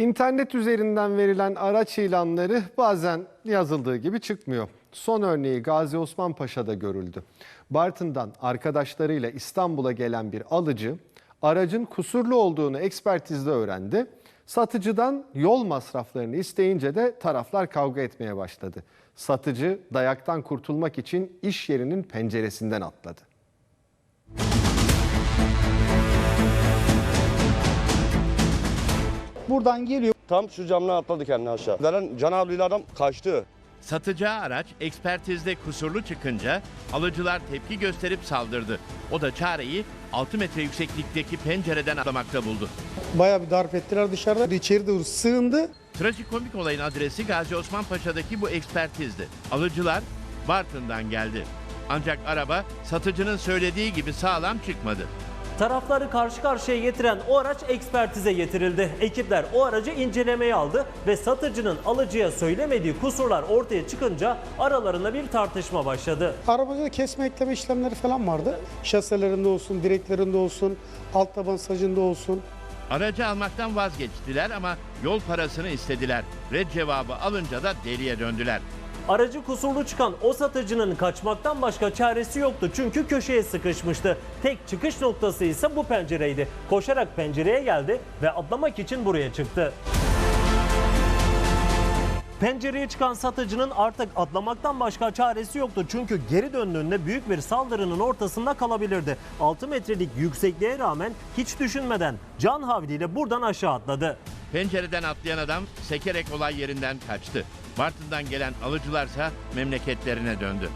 İnternet üzerinden verilen araç ilanları bazen yazıldığı gibi çıkmıyor. Son örneği Gazi Osman Paşa'da görüldü. Bartın'dan arkadaşlarıyla İstanbul'a gelen bir alıcı aracın kusurlu olduğunu ekspertizde öğrendi. Satıcıdan yol masraflarını isteyince de taraflar kavga etmeye başladı. Satıcı dayaktan kurtulmak için iş yerinin penceresinden atladı. Buradan geliyor. Tam şu camdan atladı kendini aşağı. Zaten Can abiyle adam kaçtı. Satacağı araç ekspertizde kusurlu çıkınca alıcılar tepki gösterip saldırdı. O da çareyi 6 metre yükseklikteki pencereden atlamakta buldu. Bayağı bir darp ettiler dışarıda. İçeri doğru sığındı. Trajikomik olayın adresi Gazi Osman Paşa'daki bu ekspertizdi. Alıcılar Bartın'dan geldi. Ancak araba satıcının söylediği gibi sağlam çıkmadı. Tarafları karşı karşıya getiren o araç ekspertize getirildi. Ekipler o aracı incelemeye aldı ve satıcının alıcıya söylemediği kusurlar ortaya çıkınca aralarında bir tartışma başladı. Arabada kesme ekleme işlemleri falan vardı. Şaselerinde olsun, direklerinde olsun, alt taban sacında olsun. Aracı almaktan vazgeçtiler ama yol parasını istediler. Red cevabı alınca da deliye döndüler. Aracı kusurlu çıkan o satıcının kaçmaktan başka çaresi yoktu çünkü köşeye sıkışmıştı. Tek çıkış noktası ise bu pencereydi. Koşarak pencereye geldi ve atlamak için buraya çıktı. Pencereye çıkan satıcının artık atlamaktan başka çaresi yoktu. Çünkü geri döndüğünde büyük bir saldırının ortasında kalabilirdi. 6 metrelik yüksekliğe rağmen hiç düşünmeden can havliyle buradan aşağı atladı. Pencereden atlayan adam sekerek olay yerinden kaçtı. Bartın'dan gelen alıcılarsa memleketlerine döndü.